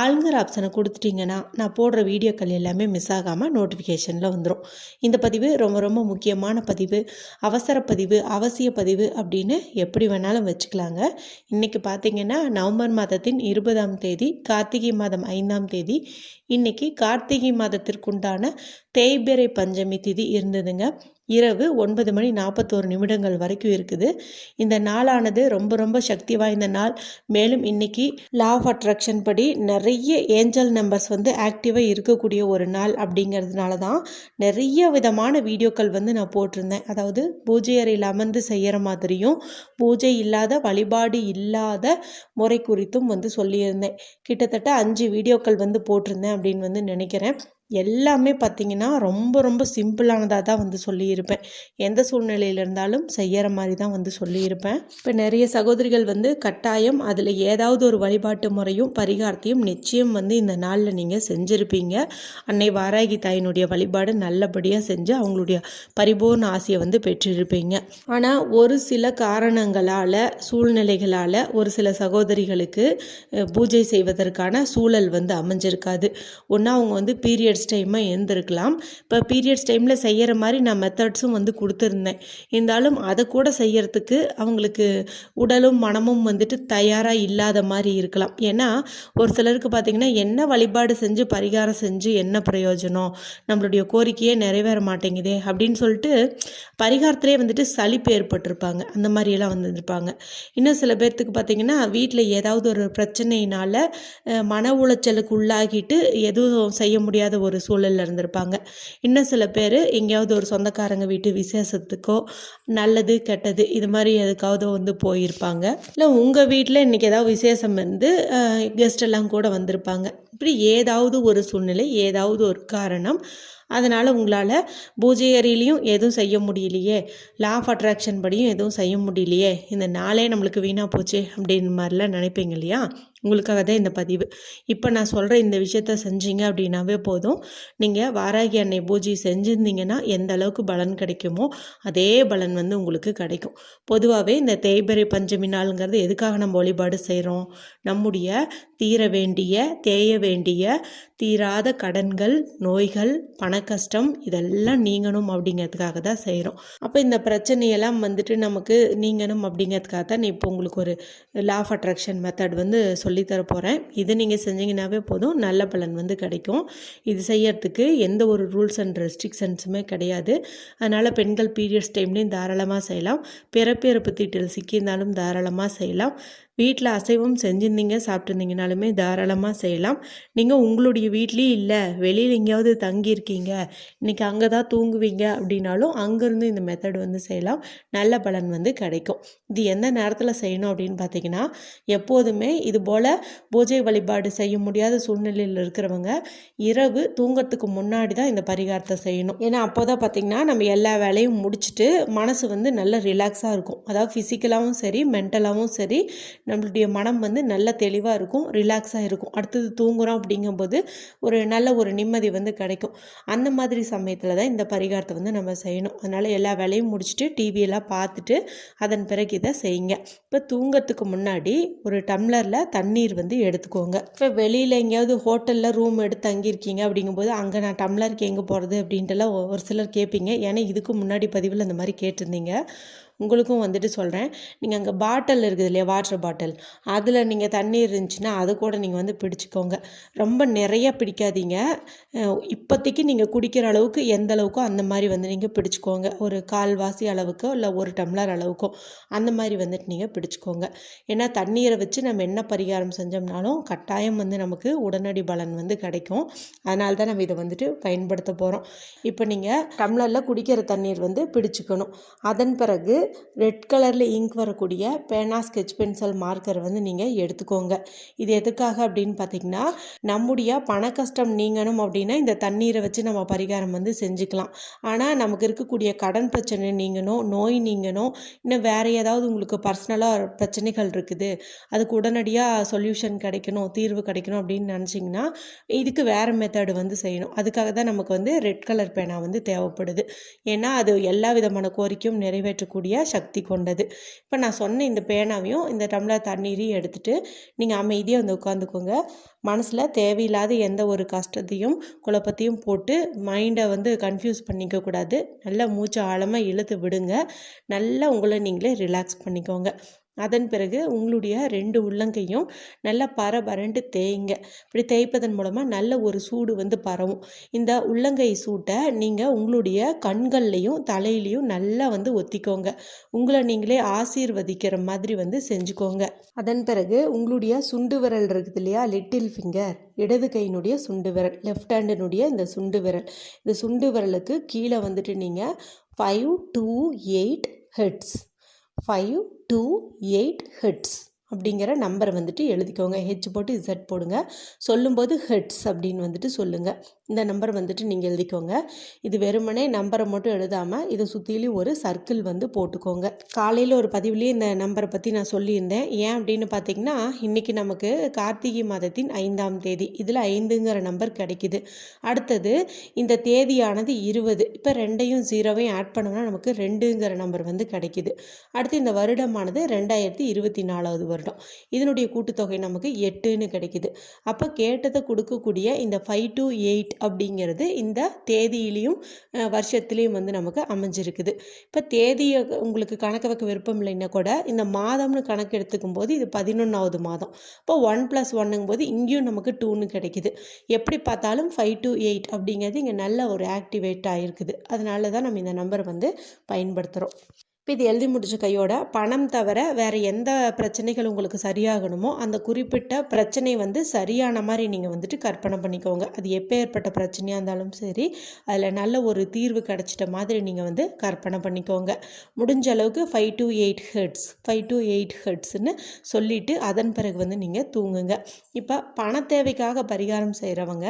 ஆளுங்கிற ஆப்ஷனை கொடுத்துட்டிங்கன்னா நான் போடுற வீடியோக்கள் எல்லாமே மிஸ் ஆகாமல் நோட்டிஃபிகேஷனில் வந்துடும் இந்த பதிவு ரொம்ப ரொம்ப முக்கியமான பதிவு அவசர பதிவு அவசிய பதிவு அப்படின்னு எப்படி வேணாலும் வச்சுக்கலாங்க. இன்றைக்கி பார்த்தீங்கன்னா நவம்பர் மாதத்தின் இருபதாம் தேதி கார்த்திகை மாதம் ஐந்தாம் தேதி இன்றைக்கி கார்த்திகை மாதத்திற்குண்டான தேய்பிறை பஞ்சமி திதி இருந்ததுங்க. இரவு ஒன்பது மணி நாற்பத்தோரு நிமிடங்கள் வரைக்கும் இருக்குது. இந்த நாளானது ரொம்ப ரொம்ப சக்தி வாய்ந்த நாள். மேலும் இன்னைக்கு லா ஆஃப் அட்ராக்ஷன் படி நிறைய நிறைய ஏஞ்சல் நம்பர்ஸ் வந்து ஆக்டிவாக இருக்கக்கூடிய ஒரு நாள் அப்படிங்கிறதுனால தான் நிறைய விதமான வீடியோக்கள் வந்து நான் போட்டிருந்தேன். அதாவது பூஜை அறையில் அமர்ந்து செய்கிற மாதிரியும் பூஜை இல்லாத வழிபாடு இல்லாத முறை குறித்தும் வந்து சொல்லியிருந்தேன். கிட்டத்தட்ட அஞ்சு வீடியோக்கள் வந்து போட்டிருந்தேன் அப்படின்னு வந்து நினைக்கிறேன். எல்லாமே பார்த்தீங்கன்னா ரொம்ப ரொம்ப சிம்பிளானதாக தான் வந்து சொல்லியிருப்பேன். எந்த சூழ்நிலையில் இருந்தாலும் செய்கிற மாதிரி தான் வந்து சொல்லியிருப்பேன். இப்போ நிறைய சகோதரிகள் வந்து கட்டாயம் அதில் ஏதாவது ஒரு வழிபாட்டு முறையும் பரிகாரத்தையும் நிச்சயம் வந்து இந்த நாளில் நீங்கள் செஞ்சுருப்பீங்க. அன்னை வாராகி தாயினுடைய வழிபாடு நல்லபடியாக செஞ்சு அவங்களுடைய பரிபூர்ண ஆசையை வந்து பெற்றிருப்பீங்க. ஆனால் ஒரு சில காரணங்களால் சூழ்நிலைகளால் ஒரு சில சகோதரிகளுக்கு பூஜை செய்வதற்கான சூழல் வந்து அமைஞ்சிருக்காது. ஒன்றா அவங்க வந்து பீரியட்ஸ் டைமாக இருந்திருக்கலாம் இப்போ பீரியட்ஸ் டைமில் செய்கிற மாதிரி நான் மெத்தட்ஸும் வந்து கொடுத்துருந்தேன். இருந்தாலும் அதை கூட செய்யறதுக்கு அவங்களுக்கு உடலும் மனமும் வந்துட்டு தயாராக இல்லாத மாதிரி இருக்கலாம். ஏன்னா ஒரு சிலருக்கு பார்த்திங்கன்னா என்ன வழிபாடு செஞ்சு பரிகாரம் செஞ்சு என்ன பிரயோஜனம்? நம்மளுடைய கோரிக்கையே நிறைவேற மாட்டேங்குதே அப்படின்னு சொல்லிட்டு பரிகாரத்திலே வந்துட்டு சலிப்பு ஏற்பட்டிருப்பாங்க. அந்த மாதிரியெல்லாம் வந்துருப்பாங்க இன்னும் சில பேர்த்துக்கு பார்த்திங்கன்னா வீட்டில் ஏதாவது ஒரு பிரச்சனையினால மன உளைச்சலுக்கு உள்ளாகிட்டு எதுவும் செய்ய முடியாத ஒரு ஒரு சூழல்ல இருந்திருப்பாங்க. இன்னும் சில பேர் எங்கேயாவது ஒரு சொந்தக்காரங்க வீட்டு விசேஷத்துக்கோ நல்லது கெட்டது இது மாதிரி எதுக்காவது வந்து போயிருப்பாங்க. இல்லை உங்கள் வீட்டில் இன்றைக்கி ஏதாவது விசேஷம் வந்து கெஸ்ட் எல்லாம் கூட வந்திருப்பாங்க. இப்படி ஏதாவது ஒரு சூழ்நிலை ஏதாவது ஒரு காரணம் அதனால் உங்களால் பூஜை அறையிலையும் எதுவும் செய்ய முடியலையே லா ஆஃப் அட்ராக்ஷன் படியும் எதுவும் செய்ய முடியலையே இந்த நாளே நம்மளுக்கு வீணாக போச்சு அப்படின்னு மாதிரிலாம் நினைப்பீங்க இல்லையா? உங்களுக்காக தான் இந்த பதிவு. இப்போ நான் சொல்கிற இந்த விஷயத்த செஞ்சீங்க அப்படின்னாவே போதும். நீங்கள் வாராகி அன்னை பூஜை செஞ்சுருந்தீங்கன்னா எந்த அளவுக்கு பலன் கிடைக்குமோ அதே பலன் வந்து உங்களுக்கு கிடைக்கும். பொதுவாகவே இந்த தேய்பிறை பஞ்சமி நாளுங்கிறது எதுக்காக நம்ம வழிபாடு செய்கிறோம் நம்முடைய தீர வேண்டிய தேய வேண்டிய தீராத கடன்கள் நோய்கள் பணக்கஷ்டம் இதெல்லாம் நீங்கணும் அப்படிங்கிறதுக்காக தான் செய்கிறோம் அப்போ இந்த பிரச்சனையெல்லாம் வந்துட்டு நமக்கு நீங்கணும் அப்படிங்கிறதுக்காக தான் இப்போ உங்களுக்கு ஒரு லா ஆஃப் அட்ராக்ஷன் மெத்தட் வந்து சொல்லித்தர போகிறேன் இது நீங்கள் செஞ்சீங்கன்னாவே போதும். நல்ல பலன் வந்து கிடைக்கும். இது செய்யறதுக்கு எந்த ஒரு ரூல்ஸ் அண்ட் ரெஸ்ட்ரிக்ஷன்ஸுமே கிடையாது. அதனால் பெண்கள் பீரியட்ஸ் டைம்லேயும் தாராளமாக செய்யலாம். பிறப்பிறப்பு தீட்டில் சிக்கியிருந்தாலும் தாராளமாக செய்யலாம். வீட்டில் அசைவம் செஞ்சுருந்தீங்க சாப்பிட்ருந்தீங்கனாலுமே தாராளமாக செய்யலாம். நீங்கள் உங்களுடைய வீட்லேயும் இல்லை வெளியில் எங்கேயாவது தங்கியிருக்கீங்க இன்றைக்கி அங்கே தான் தூங்குவீங்க அப்படின்னாலும் அங்கேருந்து இந்த மெத்தட் வந்து செய்யலாம். நல்ல பலன் வந்து கிடைக்கும். இது எந்த நேரத்தில் செய்யணும் அப்படின்னு பார்த்தீங்கன்னா எப்போதுமே இது போல் பூஜை வழிபாடு செய்ய முடியாத சூழ்நிலையில் இருக்கிறவங்க இரவு தூங்கிறதுக்கு முன்னாடி தான் இந்த பரிகாரத்தை செய்யணும். ஏன்னா அப்போ தான் பார்த்தீங்கன்னா நம்ம எல்லா வேலையும் முடிச்சுட்டு மனசு வந்து நல்ல ரிலாக்ஸாக இருக்கும். அதாவது ஃபிசிக்கலாகவும் சரி மென்டலாகவும் சரி நம்மளுடைய மனம் வந்து நல்ல தெளிவாக இருக்கும் ரிலாக்ஸாக இருக்கும். அடுத்தது தூங்குறோம் அப்படிங்கும்போது ஒரு நல்ல ஒரு நிம்மதி வந்து கிடைக்கும். அந்த மாதிரி சமயத்தில் தான் இந்த பரிகாரத்தை வந்து நம்ம செய்யணும். அதனால் எல்லா வேலையும் முடிச்சுட்டு டிவியெல்லாம் பார்த்துட்டு அதன் பிறகு இதை செய்யுங்க. இப்போ தூங்கறதுக்கு முன்னாடி ஒரு டம்ளரில் தண்ணீர் வந்து எடுத்துக்கோங்க. இப்போ வெளியில் எங்கேயாவது ஹோட்டலில் ரூம் எடுத்து தங்கியிருக்கீங்க அப்படிங்கும்போது அங்கே நான் டம்ளருக்கு எங்கே போகிறது அப்படின்ட்டுலாம் ஒரு சிலர் கேட்பீங்க. ஏன்னா இதுக்கு முன்னாடி பதிவில் அந்த மாதிரி கேட்டிருந்தீங்க. உங்களுக்கும் வந்துட்டு சொல்கிறேன் நீங்கள் அங்கே பாட்டில் இருக்குது இல்லையா? வாட்டர் பாட்டில் அதில் நீங்கள் தண்ணீர் இருந்துச்சுன்னா அது கூட நீங்கள் வந்து பிடிச்சிக்கோங்க. ரொம்ப நிறைய பிடிக்காதீங்க. இப்போதைக்கு நீங்கள் குடிக்கிற அளவுக்கு எந்த அளவுக்கோ அந்த மாதிரி வந்து நீங்கள் பிடிச்சிக்கோங்க. ஒரு கால்வாசி அளவுக்கோ இல்லை ஒரு டம்ளர் அளவுக்கோ அந்த மாதிரி வந்துட்டு நீங்கள் பிடிச்சிக்கோங்க. ஏன்னா தண்ணீரை வச்சு நம்ம என்ன பரிகாரம் செஞ்சோம்னாலும் கட்டாயம் வந்து நமக்கு உடனடி பலன் வந்து கிடைக்கும். அதனால தான் நம்ம இதை வந்துட்டு பயன்படுத்த போகிறோம் இப்போ நீங்கள் டம்ளரில் குடிக்கிற தண்ணீர் வந்து பிடிச்சிக்கணும். அதன் பிறகு ரெட் கலரில் இங்க் வரக்கூடிய பேனா ஸ்கெட்ச் பென்சில் மார்க்கர் வந்து நீங்கள் எடுத்துக்கோங்க. இது எதுக்காக அப்படின்னு பார்த்தீங்கன்னா நம்முடைய பண கஷ்டம் நீங்கணும் அப்படின்னா இந்த தண்ணீரை வச்சு நம்ம பரிகாரம் வந்து செஞ்சுக்கலாம். ஆனால் நமக்கு இருக்கக்கூடிய கடன் பிரச்சனை நீங்கணும் நோய் நீங்கணும் இன்னும் வேறு ஏதாவது உங்களுக்கு பர்சனலாக பிரச்சனைகள் இருக்குது அதுக்கு உடனடியாக சொல்யூஷன் கிடைக்கணும் தீர்வு கிடைக்கணும் அப்படின்னு நினச்சிங்கன்னா இதுக்கு வேறு மெத்தடு வந்து செய்யணும். அதுக்காக தான் நமக்கு வந்து ரெட் கலர் பேனா வந்து தேவைப்படுது. ஏன்னா அது எல்லா விதமான கோரிக்கையும் நிறைவேற்றக்கூடிய சக்தி கொண்டது. இப்போ நான் சொன்ன இந்த பேனாவையும் இந்த டம்ளர் தண்ணீரையும் எடுத்துகிட்டு நீங்கள் அமைதியாக வந்து உட்காந்துக்கோங்க. மனசில் தேவையில்லாத எந்த ஒரு கஷ்டத்தையும் குழப்பத்தையும் போட்டு மைண்டை வந்து கன்ஃபியூஸ் பண்ணிக்க கூடாது. நல்லா மூச்சு ஆழமாக இழுத்து விடுங்க. நல்லா உங்களை நீங்களே ரிலாக்ஸ் பண்ணிக்கோங்க. அதன் பிறகு உங்களுடைய ரெண்டு உள்ளங்கையும் நல்லா பரபரண்டு தேய்ங்க. இப்படி தேய்ப்பதன் மூலமாக நல்ல ஒரு சூடு வந்து பரவும். இந்த உள்ளங்கை சூட்டை நீங்கள் உங்களுடைய கண்கள்லையும் தலையிலையும் நல்லா வந்து ஒத்திக்கோங்க. உங்களை நீங்களே ஆசீர்வதிக்கிற மாதிரி வந்து செஞ்சுக்கோங்க. அதன் பிறகு உங்களுடைய சுண்டு விரல் இருக்குது இல்லையா? லிட்டில் ஃபிங்கர் இடது கையினுடைய சுண்டு விரல் லெஃப்ட் ஹேண்டினுடைய இந்த சுண்டு விரல். இந்த சுண்டு விரலுக்கு கீழே வந்துட்டு நீங்கள் five two eight heads five two eight heads அப்படிங்கிற நம்பரை வந்துட்டு எழுதிக்கோங்க. ஹெச் போட்டு இசட் போடுங்க. சொல்லும்போது ஹெட்ஸ் அப்படின்னு வந்துட்டு சொல்லுங்கள் இந்த நம்பர் வந்துட்டு நீங்கள் எழுதிக்கோங்க. இது வெறுமனே நம்பரை மட்டும் எழுதாமல் இதை சுற்றிலையும் ஒரு சர்க்கிள் வந்து போட்டுக்கோங்க. காலையில் ஒரு பதிவுலேயே இந்த நம்பரை பற்றி நான் சொல்லியிருந்தேன். ஏன் அப்படின்னு பார்த்தீங்கன்னா இன்றைக்கி நமக்கு கார்த்திகை மாதத்தின் ஐந்தாம் தேதி. இதில் ஐந்துங்கிற நம்பர் கிடைக்கிது. அடுத்தது இந்த தேதியானது இருபது. இப்போ ரெண்டையும் ஜீரோவையும் ஆட் பண்ணோம்னா நமக்கு ரெண்டுங்கிற நம்பர் வந்து கிடைக்கிது. அடுத்து இந்த வருடமானது ரெண்டாயிரத்தி இருபத்தி நாலாவது வருடம். இதனுடைய கூட்டுத்தொகை நமக்கு எட்டுன்னு கிடைக்கிது. அப்போ கேட்டதை கொடுக்கக்கூடிய இந்த ஃபைவ் டு எயிட் அப்படிங்கிறது இந்த தேதியிலையும் வருஷத்துலேயும் வந்து நமக்கு அமைஞ்சிருக்குது. இப்போ தேதியை உங்களுக்கு கணக்கு வைக்க விருப்பம் இல்லைன்னா கூட இந்த மாதம்னு கணக்கு எடுத்துக்கும் போது இது பதினொன்றாவது மாதம். இப்போ ஒன் ப்ளஸ் ஒன்னுங்கும் போது இங்கேயும் நமக்கு டூன்னு கிடைக்கிது. எப்படி பார்த்தாலும் ஃபைவ் டு எயிட் அப்படிங்கிறது இங்கே நல்ல ஒரு ஆக்டிவேட் ஆகிருக்குது அதனால தான் நம்ம இந்த நம்பர் வந்து பயன்படுத்துகிறோம் இப்போ இது எழுதி முடிச்ச கையோட பணம் தவிர வேறு எந்த பிரச்சனைகள் உங்களுக்கு சரியாகணுமோ அந்த குறிப்பிட்ட பிரச்சனை வந்து சரியான மாதிரி நீங்கள் வந்துட்டு கற்பனை பண்ணிக்கோங்க. அது எப்போ ஏற்பட்ட பிரச்சனையாக இருந்தாலும் சரி அதில் நல்ல ஒரு தீர்வு கிடச்சிட்ட மாதிரி நீங்கள் வந்து கற்பனை பண்ணிக்கோங்க. முடிஞ்ச அளவுக்கு five two eight heads five two eight ஹெட்ஸ்ன்னு சொல்லிவிட்டு அதன் பிறகு வந்து நீங்கள் தூங்குங்க. இப்போ பண தேவைக்காக பரிகாரம் செய்கிறவங்க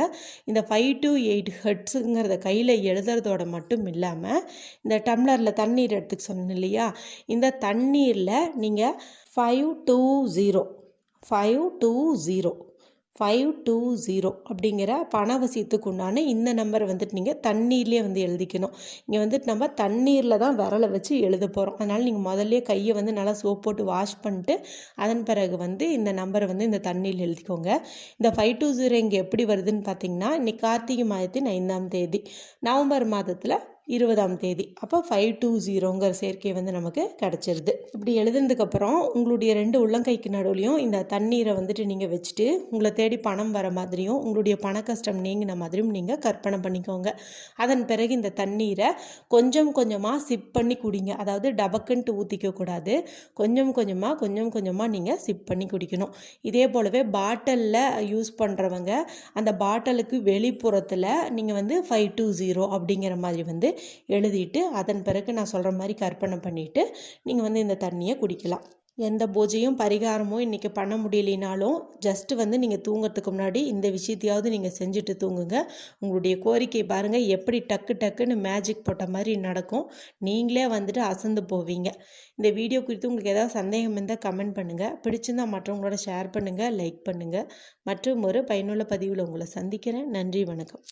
இந்த ஃபைவ் டு எயிட் ஹெட்ஸுங்கிறத கையில் எழுதுறதோட மட்டும் இல்லாமல் இந்த டம்ளரில் தண்ணீர் எடுத்துக்க சொன்ன இல்லையா? இந்த தண்ணீரில் நீங்கள் five two zero five two zero five two zero அப்படிங்கிற பணவசியத்துக்கு உண்டான இந்த நம்பரை வந்துட்டு நீங்கள் தண்ணீர்லேயே வந்து எழுதிக்கணும். இங்கே வந்துட்டு நம்ம தண்ணீரில் தான் விரலை வச்சு எழுத போகிறோம் அதனால் நீங்கள் முதல்ல கையை வந்து நல்லா சோப் போட்டு வாஷ் பண்ணிட்டு அதன் பிறகு வந்து இந்த நம்பரை வந்து இந்த தண்ணீரில் எழுதிக்கோங்க. இந்த ஃபைவ் டூ ஜீரோ இங்கே எப்படி வருதுன்னு பார்த்தீங்கன்னா இன்னைக்கு கார்த்திகை மாதத்தின் ஐந்தாம் தேதி நவம்பர் மாதத்தில் இருபதாம் தேதி. அப்போ ஃபைவ் டூ ஜீரோங்கிற சேர்க்கை வந்து நமக்கு கிடச்சிருது. இப்படி எழுதுனதுக்கப்புறம் உங்களுடைய ரெண்டு உள்ளங்கைக்கு நடுவுலையும் இந்த தண்ணீரை வந்துட்டு நீங்கள் வச்சுட்டு உங்களை தேடி பணம் வர மாதிரியும் உங்களுடைய பண கஷ்டம் நீங்கின மாதிரியும் நீங்கள் கற்பனை பண்ணிக்கோங்க. அதன் பிறகு இந்த தண்ணீரை கொஞ்சம் கொஞ்சமாக சிப் பண்ணி குடிங்க. அதாவது டபக்குன்ட்டு ஊற்றிக்க கூடாது. கொஞ்சம் கொஞ்சமாக கொஞ்சம் கொஞ்சமாக நீங்கள் சிப் பண்ணி குடிக்கணும். இதே போலவே பாட்டிலில் யூஸ் பண்ணுறவங்க அந்த பாட்டிலுக்கு வெளிப்புறத்தில் நீங்கள் வந்து ஃபைவ் டூ ஜீரோ அப்படிங்கிற மாதிரி வந்து எழுதிட்டு அதன் பிறகு நான் சொல்கிற மாதிரி கற்பனை பண்ணிவிட்டு நீங்கள் வந்து இந்த தண்ணியை குடிக்கலாம். எந்த பூஜையும் பரிகாரமும் இன்றைக்கி பண்ண முடியலினாலும் ஜஸ்ட்டு வந்து நீங்கள் தூங்குறதுக்கு முன்னாடி இந்த விஷயத்தையாவது நீங்கள் செஞ்சுட்டு தூங்குங்க. உங்களுடைய கோரிக்கை பாருங்கள் எப்படி டக்கு டக்குன்னு மேஜிக் போட்ட மாதிரி நடக்கும். நீங்களே வந்துட்டு அசந்து போவீங்க. இந்த வீடியோ குறித்து உங்களுக்கு ஏதாவது சந்தேகம் இருந்தால் கமெண்ட் பண்ணுங்கள் பிடிச்சிருந்தால் மற்றவங்களோட ஷேர் பண்ணுங்கள் லைக் பண்ணுங்கள் மற்றும் ஒரு பயனுள்ள பதிவில் உங்களை சந்திக்கிறேன். நன்றி வணக்கம்.